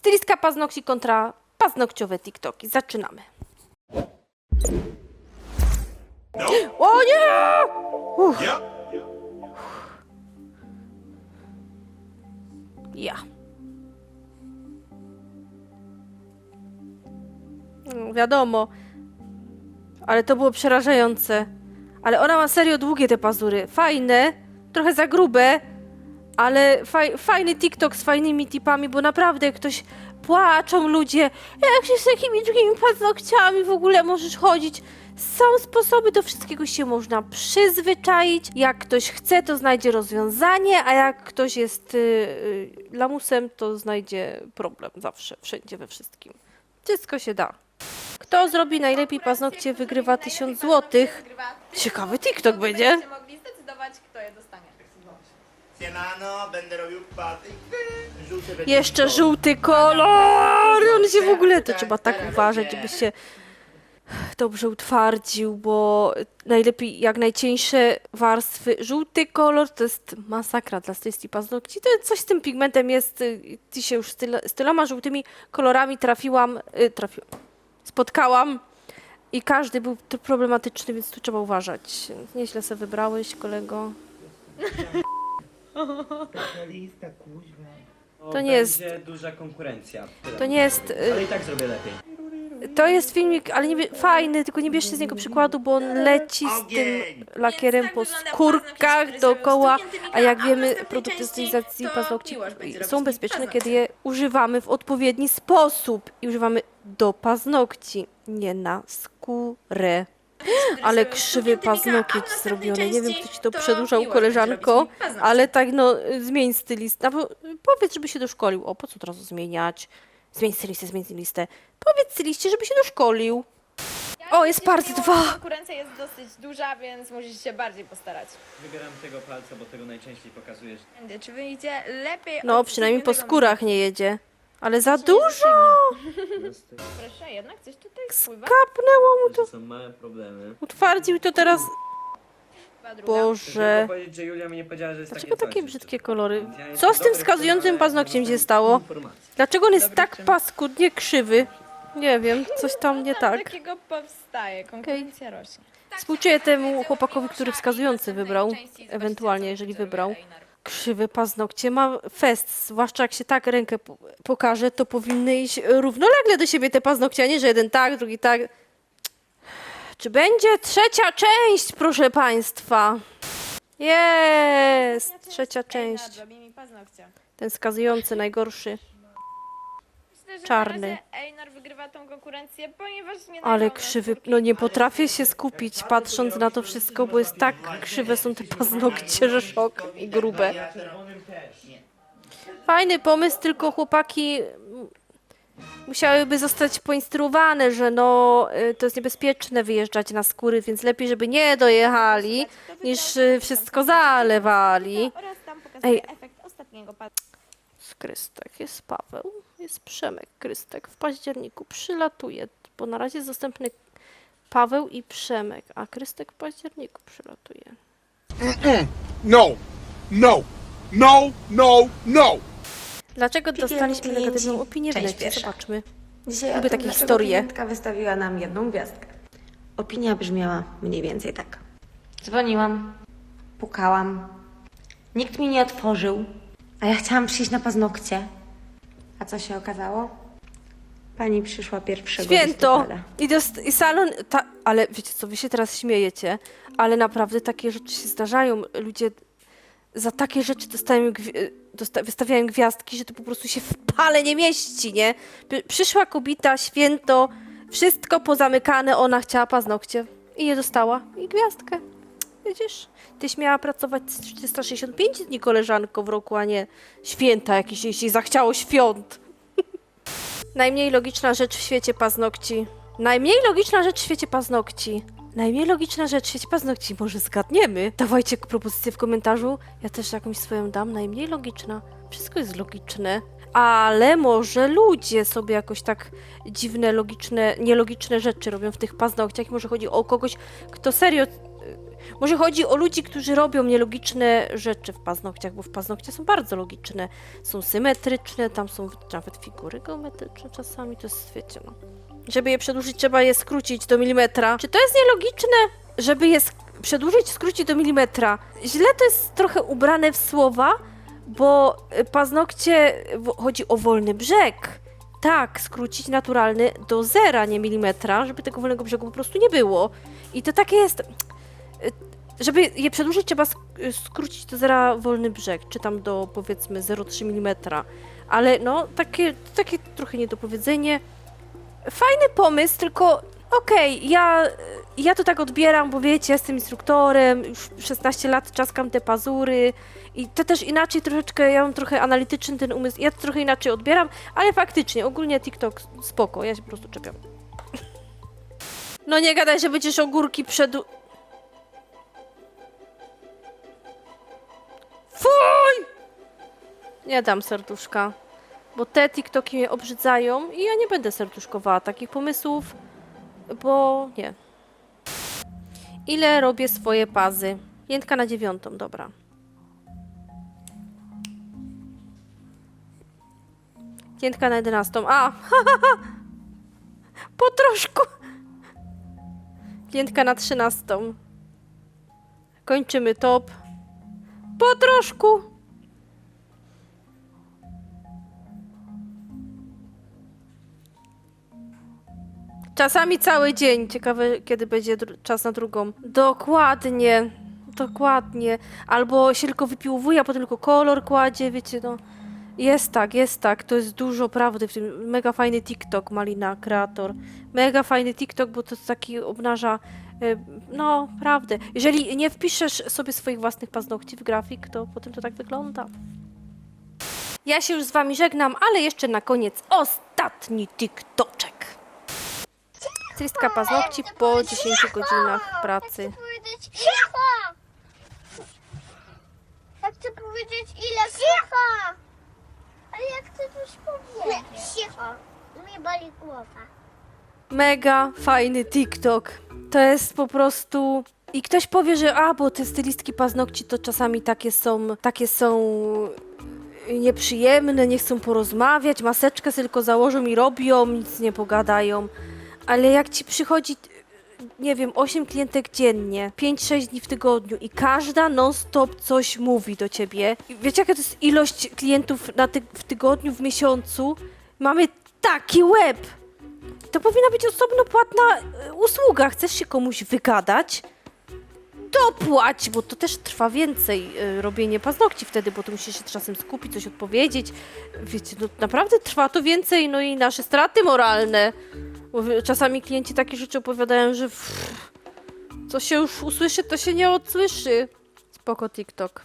Stylistka paznokci kontra paznokciowe TikToki. Zaczynamy. O nie! Uff. Ja. No, wiadomo. Ale to było przerażające. Ale ona ma serio długie te pazury. Fajne, trochę za grube, ale faj, fajny TikTok z fajnymi tipami, bo naprawdę jak ktoś płaczą ludzie, jak się z takimi długimi paznokciami w ogóle możesz chodzić. Są sposoby, do wszystkiego się można przyzwyczaić. Jak ktoś chce, to znajdzie rozwiązanie, a jak ktoś jest y, y, lamusem, to znajdzie problem zawsze, wszędzie, we wszystkim. Wszystko się da. Kto zrobi najlepiej paznokcie, wygrywa 1000 złotych. Ciekawy TikTok będzie. Będziecie mogli zdecydować, kto je dostanie. Siemano, będę robił patyk. Żółty będzie Jeszcze kolor. żółty kolor! On się w ogóle, to trzeba tak uważać, żeby się dobrze utwardził, bo najlepiej jak najcieńsze warstwy. Żółty kolor to jest masakra dla stylisty paznokci. To coś z tym pigmentem jest. y, Ty się już z, tylo, z tyloma żółtymi kolorami trafiłam, y, trafiłam, spotkałam i każdy był t- problematyczny, więc tu trzeba uważać. Nieźle sobie wybrałeś, kolego. Lista, kuźwa. To, To nie jest- będzie duża konkurencja. Tyle. To nie jest... y, Ale i tak zrobię lepiej. To jest filmik, ale nie, bie- fajny, tylko nie bierzcie z niego przykładu, bo on leci z tym lakierem po skórkach dookoła, a jak wiemy, produkty stylizacji paznokci są bezpieczne, kiedy je używamy w odpowiedni sposób i używamy do paznokci, nie na skórę. Ale krzywy paznokieć zrobiony. Nie wiem, kto ci to przedłużał, koleżanko, ale tak no, zmień stylist. No, bo powiedz, żeby się doszkolił. O, po co od razu zmieniać? Zmień stylistę, zmień stylistę. Powiedz styliście, żeby się doszkolił. O, jest part Mimo, dwa. Konkurencja jest dosyć duża, więc musisz się bardziej postarać. Wybieram tego palca, bo tego najczęściej pokazujesz. Czy wyjdzie lepiej No, od przynajmniej po skórach nie jedzie. Ale za dużo! Proszę, jednak coś tutaj. Kapnęło mu to. To są małe problemy. Utwardził to teraz. Chyba druga. Boże. Chcę powiedzieć, że Julia mi nie powiedziała, że jest Dlaczego takie, takie coś brzydkie kolory? Co z tym dobry wskazującym ale paznokciem się stało? Dlaczego on jest Dobry tak paskudnie krzywy? Nie wiem, coś tam nie tak. Takiego powstaje, konkurencja rośnie. Współczuję temu chłopakowi, który wskazujący wybrał, ewentualnie jeżeli wybrał. Krzywe paznokcie ma fest, zwłaszcza jak się tak rękę po- pokaże, to powinny iść równolegle do siebie te paznokcie, a nie, że jeden tak, drugi tak. Czy będzie trzecia część, proszę państwa? Jest! Trzecia część. Mi paznokcie. Ten skazujący, najgorszy. Myślę, że Czarny. Na razie Einar wygrywa tą konkurencję, ponieważ nie Ale krzywy, no nie potrafię się skupić patrząc na to wszystko, bo jest tak krzywe są te paznokcie, że szok i grube. Ja czerwonym też. Nie. Fajny pomysł, tylko chłopaki musiałyby zostać poinstruowane, że no y, to jest niebezpieczne wyjeżdżać na skóry, więc lepiej, żeby nie dojechali, niż y, wszystko zalewali. Oraz tam pokazuje Ej. efekt ostatniego pa- Jest Krystek, jest Paweł, jest Przemek. Krystek w październiku przylatuje, bo na razie jest dostępny Paweł i Przemek, a Krystek w październiku przylatuje. No, no, no, no, no. Dlaczego dostaliśmy klienci, negatywną opinię w część necie? pierwsza. Zobaczmy. Dzisiaj Lubię o tym, takie dlaczego historie. klientka wystawiła nam jedną gwiazdkę. Opinia brzmiała mniej więcej tak. Dzwoniłam, pukałam. Nikt mi nie otworzył, a ja chciałam przyjść na paznokcie. A co się okazało? Pani przyszła pierwszego Święto! listopada. I, dost, I salon. Ta, ale wiecie co, wy się teraz śmiejecie, ale naprawdę takie rzeczy się zdarzają. Ludzie za takie rzeczy dostają, gwi- dosta, wystawiają gwiazdki, że to po prostu się w pale nie mieści, nie? Przyszła kobieta, święto, wszystko pozamykane, ona chciała paznokcie i je dostała. I gwiazdkę. Widzisz? Tyś miała pracować 365 dni, koleżanko, w roku, a nie święta jakieś, jeśli zachciało świąt. Najmniej logiczna rzecz w świecie paznokci. Najmniej logiczna rzecz w świecie paznokci. Najmniej logiczna rzecz w świecie paznokci. Może zgadniemy? Dawajcie propozycję w komentarzu. Ja też jakąś swoją dam. Najmniej logiczna. Wszystko jest logiczne. Ale może ludzie sobie jakoś tak dziwne, logiczne, nielogiczne rzeczy robią w tych paznokciach. Może chodzi o kogoś, kto serio... Może chodzi o ludzi, którzy robią nielogiczne rzeczy w paznokciach, bo w paznokcie są bardzo logiczne. Są symetryczne, tam są nawet figury geometryczne czasami, to jest, wiecie, no. Żeby je przedłużyć, trzeba je skrócić do milimetra. Czy to jest nielogiczne, żeby je przedłużyć, skrócić do milimetra? Źle to jest trochę ubrane w słowa, bo y, paznokcie, chodzi o wolny brzeg. Tak, skrócić naturalny do zera, nie milimetra, żeby tego wolnego brzegu po prostu nie było. I to takie jest. Y, Żeby je przedłużyć, trzeba y, skrócić do zera wolny brzeg, czy tam do powiedzmy 0,3 mm. Ale no, takie, takie trochę niedopowiedzenie. Fajny pomysł, tylko okej, ja, ja to tak odbieram, bo wiecie, jestem instruktorem, już 16 lat czaskam te pazury i to też inaczej troszeczkę, ja mam trochę analityczny ten umysł, ja to trochę inaczej odbieram, ale faktycznie, ogólnie TikTok spoko, ja się po prostu czepiam. No nie gadaj, że będziesz ogórki przed... Nie dam serduszka, bo te TikToki mnie obrzydzają i ja nie będę serduszkowała takich pomysłów, bo nie. Ile robię swoje pazy? Jętka na dziewiątą, dobra. Jętka na jedenastą. A! po troszku. Jętka na trzynastą. Kończymy top. Po troszku. Czasami cały dzień. Ciekawe, kiedy będzie czas na drugą. Dokładnie. Dokładnie. Albo się tylko wypiłowuje, a potem tylko kolor kładzie, wiecie, no. Jest tak, jest tak. To jest dużo prawdy w tym. Mega fajny TikTok, Malina, kreator. Mega fajny TikTok, bo to taki obnaża, y, no, prawdę. Jeżeli nie wpiszesz sobie swoich własnych paznokci w grafik, to potem to tak wygląda. Ja się już z wami żegnam, ale jeszcze na koniec ostatni TikToczek. Stylistka paznokci po 10 godzinach pracy. Chcę powiedzieć cicho! Ja chcę powiedzieć ile cicho! Ale ja chcę coś powiedzieć. Cicho. Mi boli głowa. Mega fajny TikTok. To jest po prostu. I ktoś powie, że a, bo te stylistki paznokci to czasami takie są, takie są nieprzyjemne, nie chcą porozmawiać, maseczkę tylko założą i robią, nic nie pogadają. Ale jak ci przychodzi, nie wiem, 8 klientek dziennie, 5-6 dni w tygodniu i każda non-stop coś mówi do ciebie. Wiecie, jaka to jest ilość klientów na ty- w tygodniu, w miesiącu? Mamy taki łeb! To powinna być osobno płatna y, usługa. Chcesz się komuś wygadać? Dopłać, bo to też trwa więcej y, robienie paznokci wtedy, bo to musisz się czasem skupić, coś odpowiedzieć. Wiecie, no naprawdę trwa to więcej, no i nasze straty moralne. Czasami klienci takie rzeczy opowiadają, że pff, co się już usłyszy, to się nie odsłyszy. Spoko TikTok.